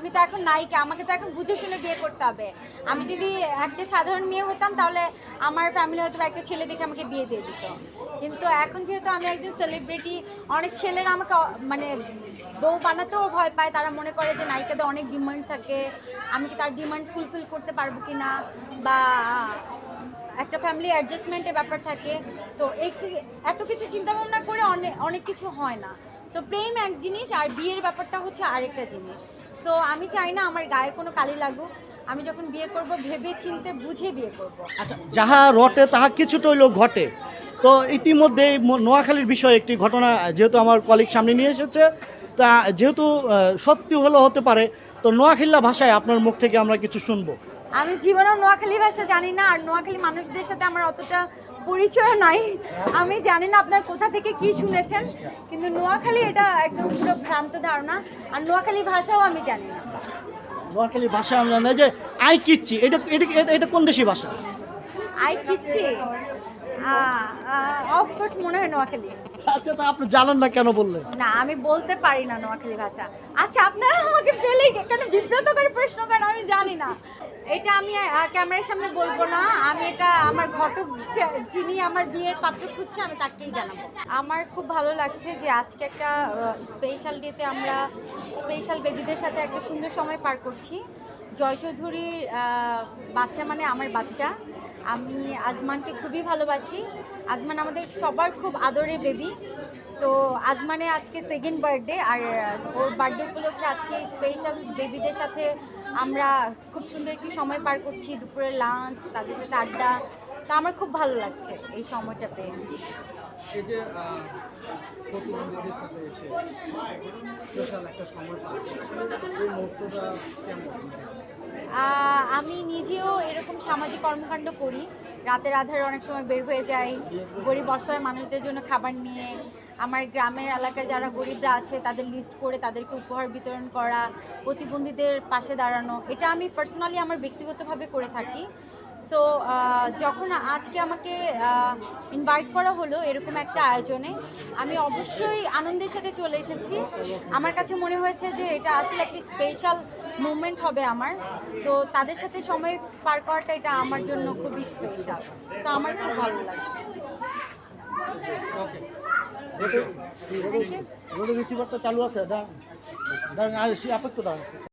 আমি তো এখন নায়িকা, আমাকে তো এখন বুঝে শুনে বিয়ে করতে হবে। আমি যদি একটা সাধারণ মেয়ে হতাম, তাহলে আমার ফ্যামিলি হয়তো একটা ছেলে দেখে আমাকে বিয়ে দিয়ে দিত। কিন্তু এখন যেহেতু আমি একজন সেলিব্রিটি অনেক ছেলেরা আমাকে মানে বউ বানাতেও ভয় পায়। তারা মনে করে যে নায়িকাদের অনেক ডিমান্ড থাকে। আমি কি তার ডিমান্ড ফুলফিল করতে পারব কি না বা একটা ফ্যামিলি অ্যাডজাস্টমেন্টের ব্যাপার থাকে। তো এই এত কিছু চিন্তা ভাবনা করে অনেক অনেক কিছু হয় না। সো প্রেম এক জিনিস আর বিয়ের ব্যাপারটা হচ্ছে আরেকটা জিনিস। তো আমি চাই না আমার গায়ে কোনো কালি লাগুক। আমি যখন বিয়ে করব ভেবে চিনতে বুঝে বিয়ে করব। আচ্ছা যাহা রটে, তাহা কিছুটা হইলেও ঘটে। তো ইতিমধ্যে নোয়াখালীর বিষয়ে একটি ঘটনা, যেহেতু আমার কলিগ সামনে নিয়ে এসেছে, তা যেহেতু সত্যি হলেও হতে পারে, তো নোয়াখিল্লা ভাষায় আপনার মুখ থেকে আমরা কিছু শুনব। আমি জীবনেও নোয়াখালী ভাষা জানি না আর নোয়াখালী মানুষদের সাথে আমার অতটা পরিচয় নাই। আমি জানি না আপনার কোথা থেকে কি শুনেছেন কিন্তু নোয়াখালী এটা একদম পুরো ভ্রান্ত ধারণা আর নোয়াখালী ভাষাও আমি জানি না। নোয়াখালীর ভাষা আমরা জানি যে আই কিচ্ছি এটা এটা এটা- কোন দেশি ভাষা? আই কিচ্ছি? অফকোর্স মনে হয় নোয়াখালী। আচ্ছা তা আপনি জানেন না কেন বললেন? না আমি বলতে পারি না নোয়াখালী ভাষা। আচ্ছা আপনারা আমাকে পেলেই কেন বিব্রত করে প্রশ্ন করেন আমি জানি না। এটা আমি ক্যামেরার সামনে বলব না। আমি এটা আমার ঘটক যিনি আমার বিয়ের পাত্র খুঁজছে আমি তাকেই জানাব। আমার খুব ভালো লাগছে যে আজকে একটা স্পেশাল ডেতে আমরা স্পেশাল বেবিদের সাথে একটা সুন্দর সময় পার করছি। জয় চৌধুরীর বাচ্চা মানে আমার বাচ্চা। আমি আজমানকে খুবই ভালোবাসি। আজমান আমাদের সবার খুব আদরের বেবি তো আজমানে আজকে সেকেন্ড বার্থডে আর ওর বার্থডে উপলক্ষে আজকে স্পেশাল বেবিদের সাথে আমরা খুব সুন্দর একটি সময় পার করছি। দুপুরের লাঞ্চ তাদের সাথে আড্ডা। তো আমার খুব ভালো লাগছে এই সময়টা পেয়ে। এই যে প্রতিবন্ধীদের সাথে এসে স্পেশাল একটা সময় এই মুহূর্তটা কেমন? আমি নিজেও এরকম সামাজিক কর্মকাণ্ড করি। রাতের আধারে অনেক সময় বের হয়ে যাই। গরিব অসহায় মানুষদের জন্য খাবার নিয়ে। আমার গ্রামের এলাকায় যারা গরিবরা আছে, তাদের লিস্ট করে তাদেরকে উপহার বিতরণ করা, প্রতিবন্ধীদের পাশে দাঁড়ানো। এটা আমি পার্সোনালি আমার ব্যক্তিগতভাবে করে থাকি। সো যখন আজকে আমাকে ইনভাইট করা হলো এরকম একটা আয়োজনে আমি অবশ্যই আনন্দের সাথে চলে এসেছি। আমার কাছে মনে হয়েছে যে এটা আসলে একটি স্পেশাল মুভমেন্ট হবে আমার। তো তাদের সাথে সময় পার করাটা এটা আমার জন্য খুবই স্পেশাল সো আমার খুব ভালো লাগছে। রিসিভারটা চালু আছে